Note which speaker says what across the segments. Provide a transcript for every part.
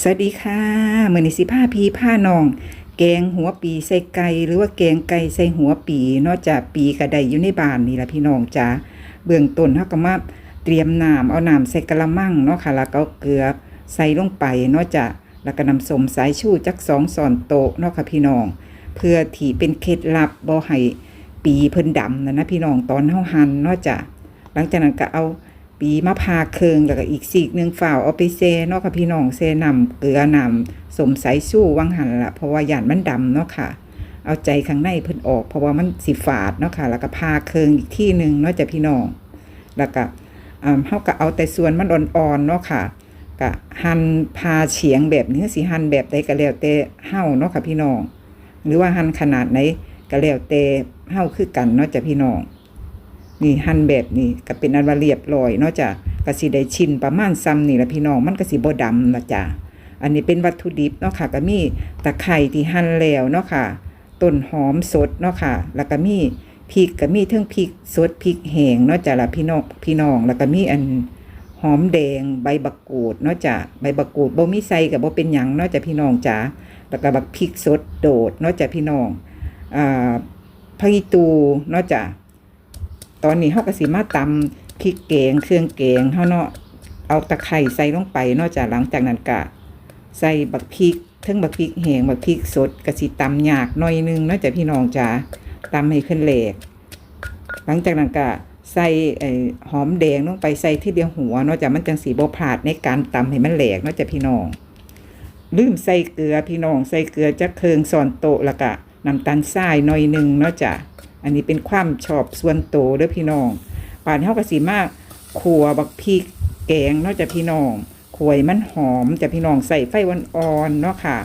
Speaker 1: สวัสดีค่ะเมือนิสิผ้าพีผ้านอง แกงหัวปีใส่ไก่หรือว่าแกงไก่ใส่หัวปี นอกจากปีกระไดอยู่ในบ้านนี่ละพี่น้องจ้าเบื้องต้นเฮาก็มาเตรียมน้ำเอาน้ำใส่กระมังเนาะค่ะแล้วก็เกลือใส่ลงไปเนอกจากแล้วก็นำสมสายชูจักสองสอนโตเนาะค่ะพี่น้อง เพื่อที่เป็นเคล็ดลับบ่ให้ปีเพิ่นดำนะนะพี่น้องตอนเฮาหันเนอกจากหลังจากนั้นก็เอา ปีมะพาเคืองแล้วก็อีกสีกหนึ่งฝ่าวเอาไปเซเนาะค่ะพี่น้องเซนำเกลือนำสมสายสู้วังหันละเพราะว่าหยานมันดำเนาะค่ะ เอาใจข้างในเพิ่นออก เพราะว่ามันสีฝาดเนาะค่ะ แล้วก็พาเคืองอีกที่หนึ่งเนาะจ้ะพี่น้องแล้วก็อ่าเฮาก็เอาแต่ส่วนมันอ่อนๆเนาะค่ะก็หั่นพาเฉียงแบบนี้สิหั่นแบบใดก็แล้วแต่เฮาเนาะค่ะพี่น้อง หรือว่าหั่นขนาดไหนก็แล้วแต่เฮาคือกันเนาะจ้ะพี่น้อง นี่หั่นแบบนี้ก็เป็นอันว่าเรียบร้อยเนาะจ้ะก็สิได้ชิ้นประมาณซ้ำนี่ละพี่น้องมันก็สิบ่ดำละจ้ะอันนี้เป็นวัตถุดิบเนาะค่ะก็มีตะไคร้ที่หั่นแล้วเนาะค่ะต้นหอมสดเนาะค่ะ แล้วก็มีพริกก็มีเทั้งพริกสดพริกแห้งเนาะจ้ะละพี่น้องพี่น้องแล้วก็มีอันหอมแดงใบบักกูดเนาะจ้ะใบบักกูดบ่มีใส่ก็บ่เป็นหยังเนาะจ้ะพี่น้องจ้ะแล้วก็บักพริกสดโดดเนาะจ้ะพี่น้องอ่าผักตูเนาะจ้ะ ตอนนี้เฮาก็สิมาตำพริกแกงเครื่องแกงเฮาเนาะเอาตะไคร้ใส่ลงไปเนาะจากหลังจากนั้นก็ใส่บักพริกเทั้งบักพริกแห้งบักพริกสดก็สิตำยากหน่อยนึงเนาะจ้ะพี่น้องจ๋าตำให้ขึ้นแหลกหลังจากนั้นก็ใส่หอมแดงลงไปใส่ที่เดียวหัวเนาะจ้ะมันจังสีบ่พาดในการตำให้มันแหลกเนาะจ้ะพี่น้องลืมใส่เกลือพี่น้องใส่เกลือจักเคืองซอนโตล้วก็น้ำตาลทรายหน่อยหนึงเนาะจ้ะ อันนี้เป็นความชอบส่วนโตเด้อพี่น้องป่านเฮาก็สิมากขัวบักพริกแกงเนาะจ้ะพี่น้องขวยมันหอมจ้ะพี่น้องใส่ไฟอ่อนๆเนาะค่ะ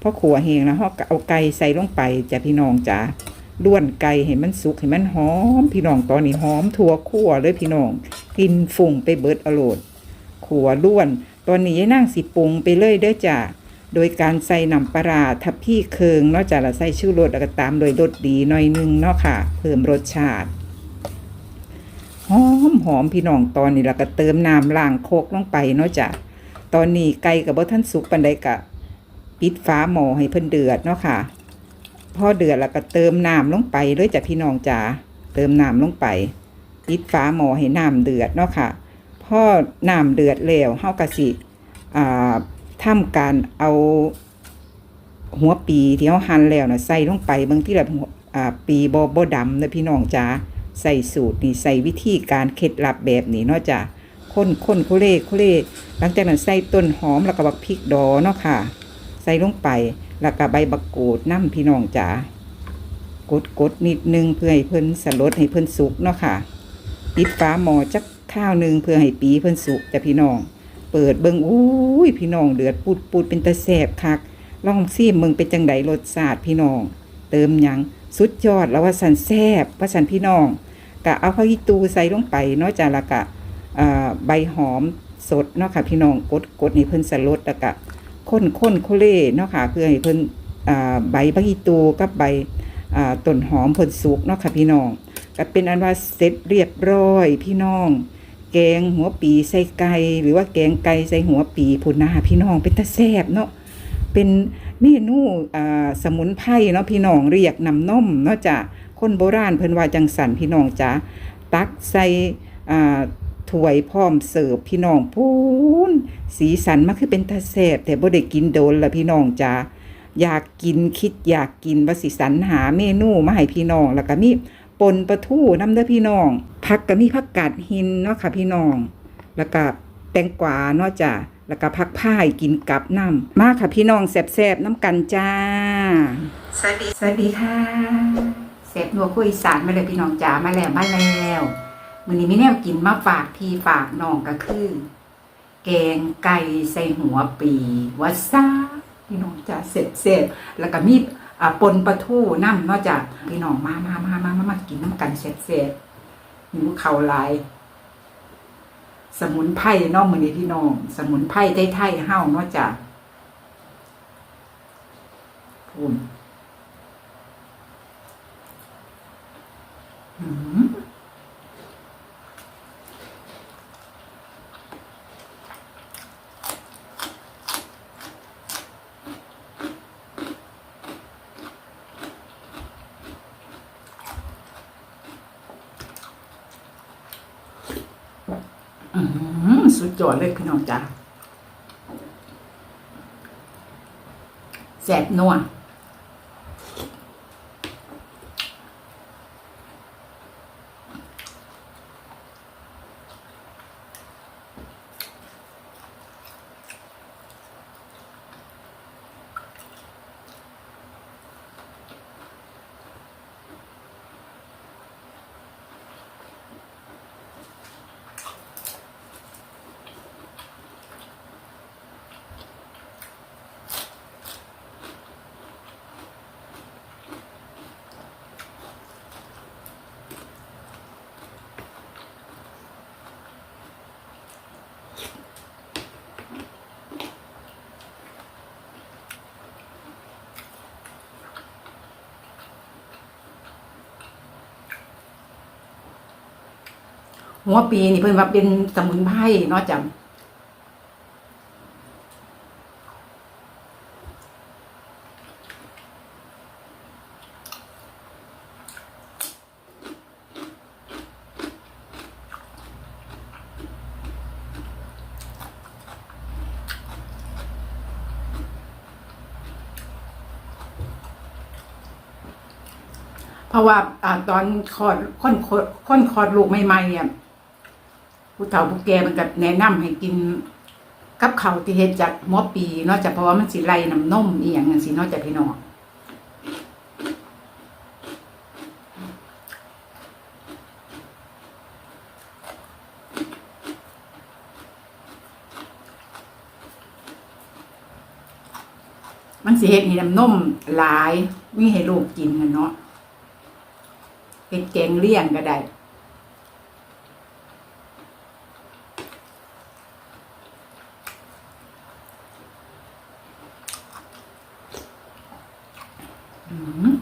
Speaker 1: พอขัวแห้งแล้วเฮาเอาไก่ใส่ลงไปจ้ะพี่น้องจ้ะล้วนไก่ให้มันสุกให้มันหอม พี่น้องตอนนี้หอมทั่วคั่วเลยพี่น้องกินฝุ่งไปเบิดอโลดขัวล้วน ตอนนี้ยายนั่งสิปรุงไปเลยเด้อจ้ะ โดยการใส่น้ำปลาทับพี่เคืองนาะจ้ะแล้วใส่ชูรสแล้วก็ตามโดยรสดีหน่อยนึงเนาะค่ะ เพิ่มรสชาติหอมหอมพี่น้องตอนนี้แล้วก็เติมน้ำล้างโคกลงไปเนาะจ้ะตอนนี้ไก่กับบ่ท่านสุกปันใดกะปิดฟ้าหม้อให้เพิ่นเดือดเนาะค่ะพอเดือดแล้วก็เติมน้ำลงไปเลยจ้ะพี่น้องจ๋าเติมน้ำลงไปปิดฟ้าหม้อให้น้ำเดือดเนาะค่ะพอน้ำเดือดแล้วเฮากะสิอ่า ทำการเอาหัวปีที่เขาหั่นแล้วนะใส่ลงไปบางที่แบบอ่าปีบอบดำนะพี่น้องจ้าใส่สูตรนี่ใส่วิธีการเคล็ดลับแบบนี้เนาะจ้าคนคนโคเล่โคเล่หลังจากนั้นใส่ต้นหอมแล้วก็บักพริกดอเนาะค่ะ ใส่ลงไปแล้วก็ใบบักกูดน้ำพี่น้องจ้ากดกดนิดนึงเพื่อให้เพิ่นสลดให้เพิ่นสุกเนาะค่ะปิดฟ้าหม้อจักข้าวหนึ่งเพื่อให้ปีเพิ่นสุกจ้ะพี่น้อง เปิดเบิงอุ้ยพี่น้องเดือดปุดปุดเป็นตะแสบคักลองซิมมึงเป็นจังไดรสชาติพี่น้อง เติมหยังสุดยอดแล้วว่าสันแซบว่าสันพี่น้องกะเอาผักอีตูใส่ลงไปเนาะจ้ะและกะใบหอมสดเนาะค่ะพี่น้องกดกดให้เพิ่นสลดแล้วกะข้นข้นโคเล่เนาะค่ะเพื่อให้เพิ่นใบผักอีตูกับใบต้นหอมเพิ่นสุกเนาะค่ะพี่น้องก็เป็นอันว่าเสร็จเรียบร้อยพี่น้อง แกงหัวปีใส่ไก่หรือว่าแกงไก่ใส่หัวปีพูนนาพี่น้องเป็นตาแซบเนาะเป็นเมนูอ่าสมุนไพรเนาะพี่น้องเรียกน้ำนมเนาะจ้ะคนโบราณเพิ่นว่าจังสันพี่น้องจ้ะตักใส่อ่าถ้วยพร้อมเสิร์ฟพี่น้องพูนสีสันมันคือเป็นตาแซบแต่บ่ได้กินโดนละพี่น้องจ้ะอยากกินคิดอยากกินว่าสิสรรหาเมนูมาให้พี่น้อง แล้วก็มีปนปลาทูน้ำเด้อพี่น้อง ผักก็มีผักกาดหินเนาะค่ะพี่น้อง แล้วก็แตงกวาเนาะจ้ะแล้วก็ผักพายกินกับน้ำมาค่ะพี่น้องแซ่บๆน้ำกันจ้า สวัสดี สวัสดีค่ะแซ่บนัวคุยสานมาเลยพี่น้องจ๋ามาแล้วมาแล้วมื้อนี้ไมีแนวกินมาฝากพี่ฝากน้องก็คือ แกงไก่ใส่หัวปีวัดซ่าพี่น้องจ๋าเสร็จเสร็จๆแล้วก็มีปนปลาทูน้ำเนอกจากพี่น้องมามามามามามากินน้ำกันเสร็จเสร็จๆ หิวเข่าลาย สมุนไพรนอกมือนี้พี่น้อง สมุนไพรไทยๆเฮ้าเนอกจากพูนอืม อื้อหือ สุดยอดเลยพี่น้องจ้าแสบนัว หัวปีนี่เพิ่นว่าเป็นสมุนไพรเนาะจ้ะเพราะว่าอตอนคลอดค้นค้นคลอดลูกใหม่ๆเนี่ย ผู้เฒ่าผู้แก่มันก็แนะนำให้กินกับข้าวที่เฮ็ดจากหมอปีเนอกจากเพราะว่ามันสิไล่น้ำนมอีหยังจังซี่เนอกจากพี่น้องมันสิเฮ็ดให้น้ำนมหลายมีให้ลูกกินกันเนาะเฮ็ดแกงเลี่ยงก็ได้ อืม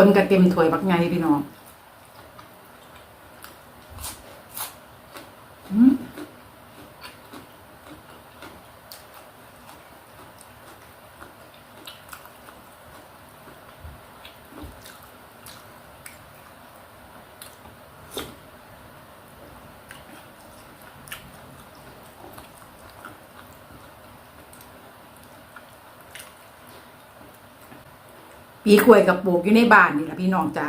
Speaker 1: คนกระเต็มถ้วยบักไงพี่น้องอืม อีควยกับปลูกอยู่ในบ้านนี่แหละพี่น้องจ้า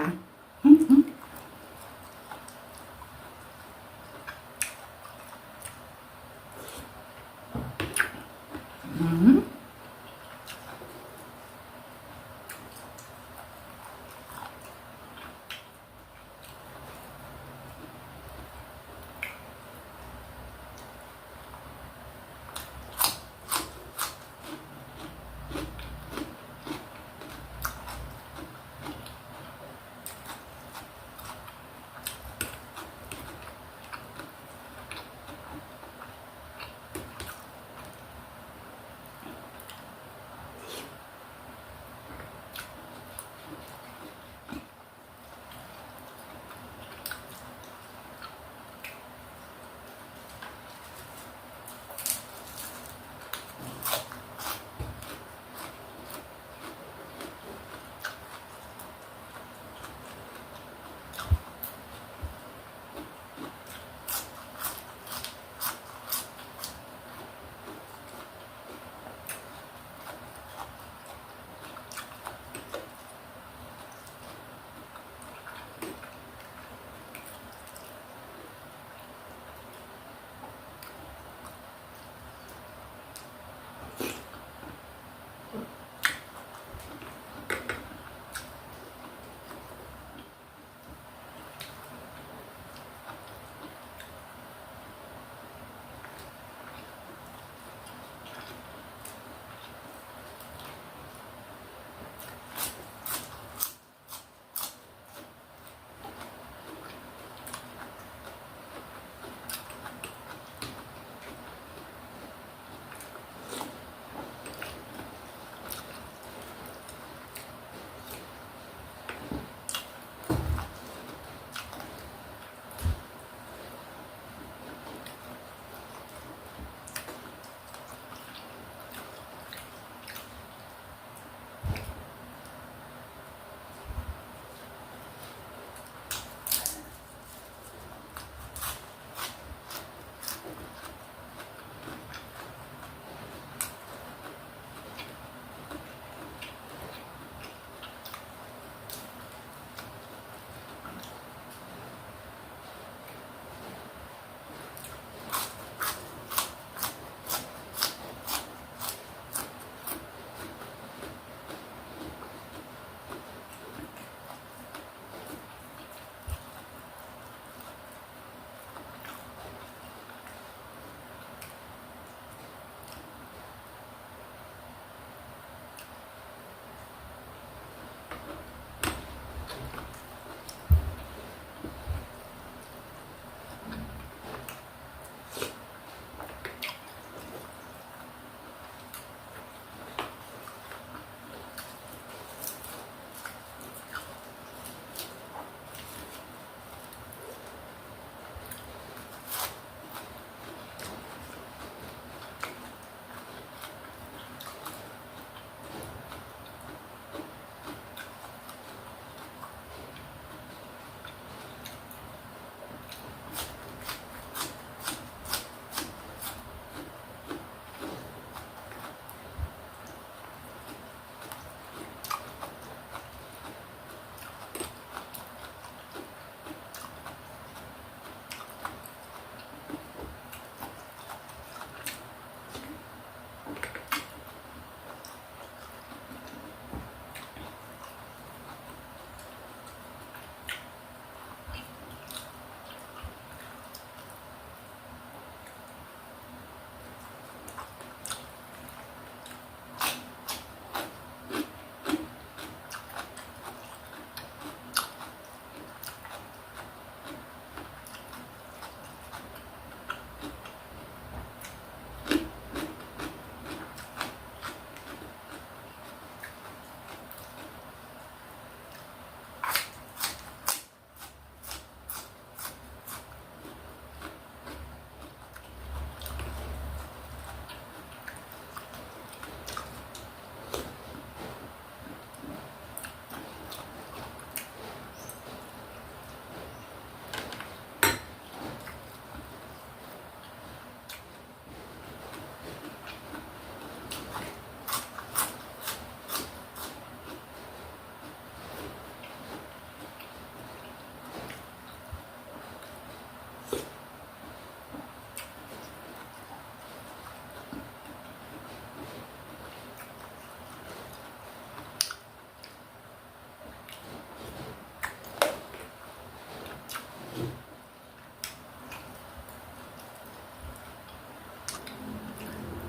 Speaker 1: อืม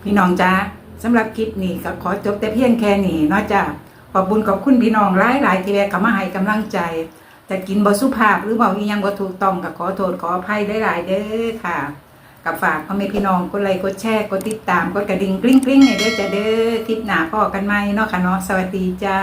Speaker 1: พี่น้องจ้าสำหรับคลิปนี้ก็ขอจบแต่เพียงแค่นี้เนาะจ้าขอบบุญขอบคุณพี่น้องหลายหลายๆที่แวะมาให้กำลังใจ แต่กินบ่สุภาพหรือเบาอียังบ่ถูกต้องก็ขอโทษขออภัยหลายๆเด้อค่ะกับฝากพ่อแม่พี่น้องกดไลค์กดแชร์กดติดตามกดกระดิ่งกริ๊งกริ๊งเนี่ยเด้อจะเด้อคลิปหน้าพอกันไหมเนาะค่ะเนาะสวัสดีจ้า